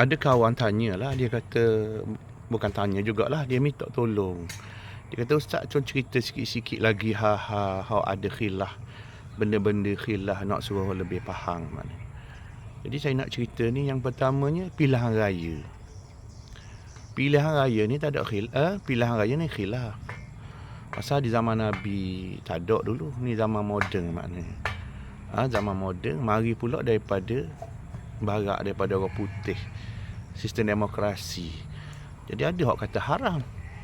ada kawan tanya lah dia kata bukan tanya jugalah dia minta tolong. Dia kata ustaz cun cerita sikit-sikit lagi ha ha ha ada khilaf. Benda-benda khilaf nak suruh lebih faham. Mana. Jadi saya nak cerita ni yang pertamanya pilihan raya. Pilihan raya ni tak ada khilaf eh, pilihan raya ni khilaf. Pasal di zaman nabi tak ada dulu. Ni zaman moden maknanya. Ha, zaman moden mari pula daripada barat daripada orang putih sistem demokrasi. Jadi ada orang kata haram.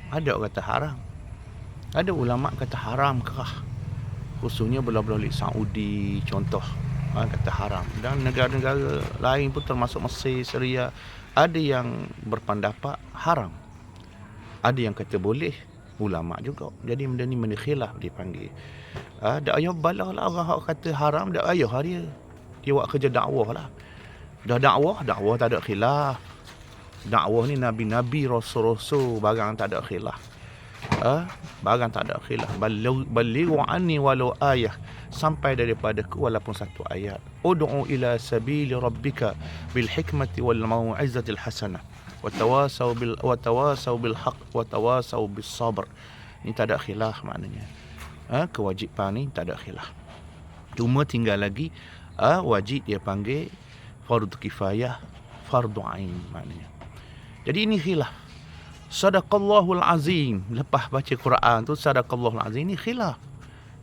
Ada orang kata haram. Ada ulama kata haram kerah. Khususnya belah-belah Saudi contoh kata haram. Dan negara-negara lain pun termasuk Mesir, Syria ada yang berpendapat haram. Ada yang kata boleh. Ulama juga. Jadi benda ni benda khilaf dipanggil. Ha, dak ayah balah lah orang kata haram dak ayah dia. Dia buat kerja dakwah lah. Dah dakwah dakwah tak ada khilaf dakwah ni nabi-nabi rasul-rasul barang tak ada khilaf ha? barang tak ada khilaf balighu anni walau ayah sampai daripada ku walaupun satu ayat ud'u ila sabili rabbika bil hikmati wal mau'izati al hasanah wa tawasaw bil wa tawasaw bil haqq wa tawasaw bis sabr ini tak ada khilaf maknanya ha? kewajipan ni tak ada khilaf cuma tinggal lagi ha? wajib dia panggil fardu kifayah, fardu ain maknanya. Jadi ini khilaf. Sadaqallahul azim. Lepas baca Quran tu sadaqallahul azim ini khilaf.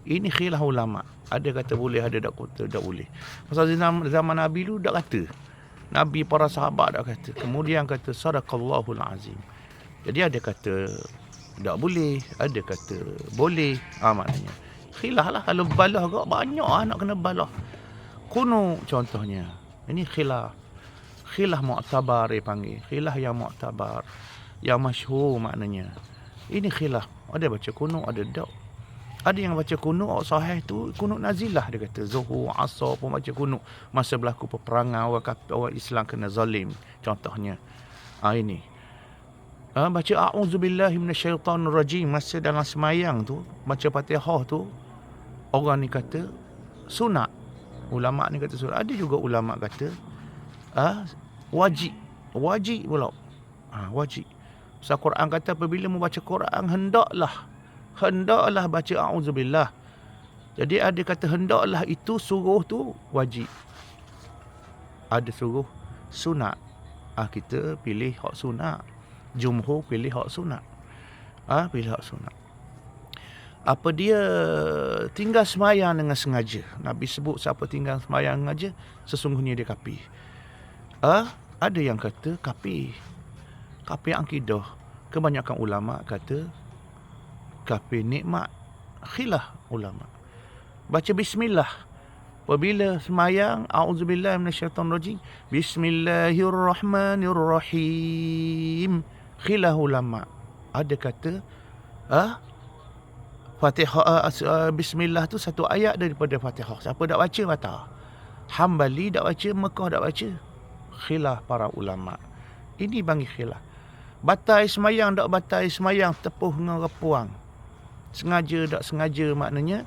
Ini khilaf ulama. Ada kata boleh, ada tak kata tak boleh. Pasal zaman, zaman Nabi lu tak kata. Nabi para sahabat tak kata. Kemudian kata sadaqallahul azim. Jadi ada kata tak boleh, ada kata boleh. Ha, maknanya. Khilaf lah. Kalau balah kau banyak lah nak kena balah. Kuno contohnya. Ini khilaf. Khilaf mu'tabar dia panggil. Khilaf yang mu'tabar. Yang masyhur maknanya. Ini khilaf. Ada baca kuno, ada tak. Ada yang baca kuno, sahih tu kuno nazilah dia kata. Zuhur, asar pun baca kuno. Masa berlaku peperangan orang, orang Islam kena zalim. Contohnya. Ha, ini. Ha, baca a'udzubillahi minasyaitanirrajim masa dalam semayang tu baca Fatihah tu orang ni kata sunat ulama ni kata surah ada juga ulama kata ah wajib. Wajib pula. Ha, wajib. Sebab Quran kata apabila membaca Quran hendaklah hendaklah baca auzubillah jadi ada kata hendaklah itu suruh tu wajib. Ada suruh sunat. Ah kita pilih hak sunat. Jumhur pilih hak sunat. Ah pilih hak sunat. Apa dia tinggal semayang dengan sengaja. Nabi sebut siapa tinggal semayang sengaja, sesungguhnya dia kapi. Ah, ada yang kata kapi. Kapi akidah. Kebanyakan ulama kata kapi nikmat. Khilah ulama. Baca bismillah. Apabila semayang, a'udzubillah minasyaitonirrajim. Bismillahirrahmanirrahim. Khilah ulama. Ada kata, ah, Fatihah uh, bismillah tu satu ayat daripada Fatihah. Siapa tak baca batal. Hambali tak baca, Mekah tak baca. Khilaf para ulama. Ini bagi khilaf. Batai semayang tak batai semayang tepuh dengan repuang. Sengaja tak sengaja maknanya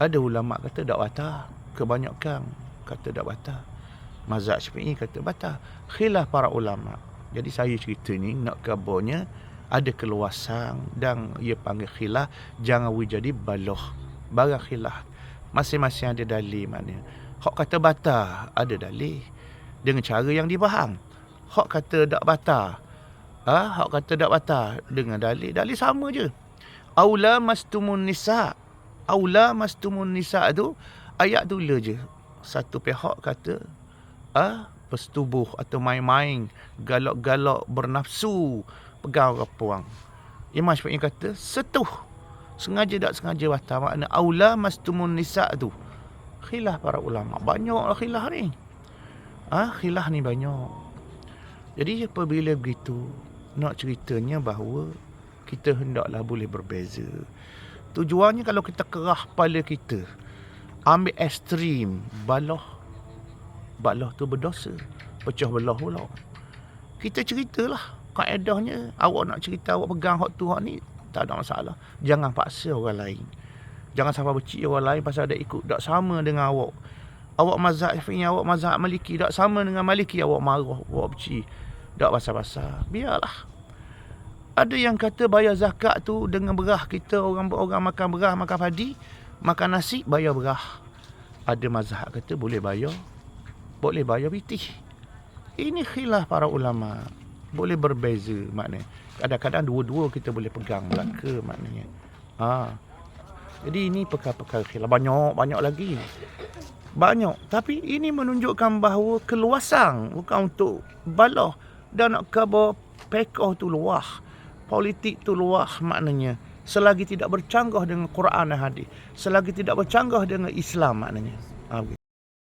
ada ulama kata tak batal. Kebanyakan kata tak batal. Mazhab Syafi'i kata batal. Khilaf para ulama. Jadi saya cerita ni nak kabarnya ada keluasan dan ia panggil khilaf jangan we jadi baloh barang khilaf masing-masing ada dalil mana hak kata bata ada dalil dengan cara yang dipaham hak kata tak bata ha hak kata tak bata dengan dalil dalil sama je aula mastumun nisa aula mastumun nisa tu ayat tu le je satu pihak kata ah ha? persetubuh atau main-main galak-galak bernafsu pegang orang puang. Imam Syafi'i kata setuh. Sengaja tak sengaja batal. Makna aula mastumun nisa tu. Khilaf para ulama. Banyak khilaf ni. Ah, ha? khilaf ni banyak. Jadi apabila begitu, nak ceritanya bahawa kita hendaklah boleh berbeza. Tujuannya kalau kita kerah kepala kita, ambil ekstrim, baloh, baloh tu berdosa. Pecah belah pula. Kita ceritalah kaedahnya awak nak cerita awak pegang hak tu hak ni tak ada masalah jangan paksa orang lain jangan sampai becik orang lain pasal ada ikut tak sama dengan awak Awak mazhab Syafi'i, awak mazhab Maliki tak sama dengan Maliki awak marah, awak benci. Tak pasal-pasal. Biarlah. Ada yang kata bayar zakat tu dengan berah kita orang orang makan berah, makan padi, makan nasi bayar berah. Ada mazhab kata boleh bayar. Boleh bayar pitih. Ini khilaf para ulama. Boleh berbeza maknanya. Kadang-kadang dua-dua kita boleh pegang belaka maknanya. Ha. Jadi ini perkara-perkara khilaf. Banyak, banyak lagi. Banyak. Tapi ini menunjukkan bahawa keluasan bukan untuk balah. Dan nak khabar pekoh tu luah. Politik tu luah maknanya. Selagi tidak bercanggah dengan Quran dan hadis. Selagi tidak bercanggah dengan Islam maknanya. Ha, begitu.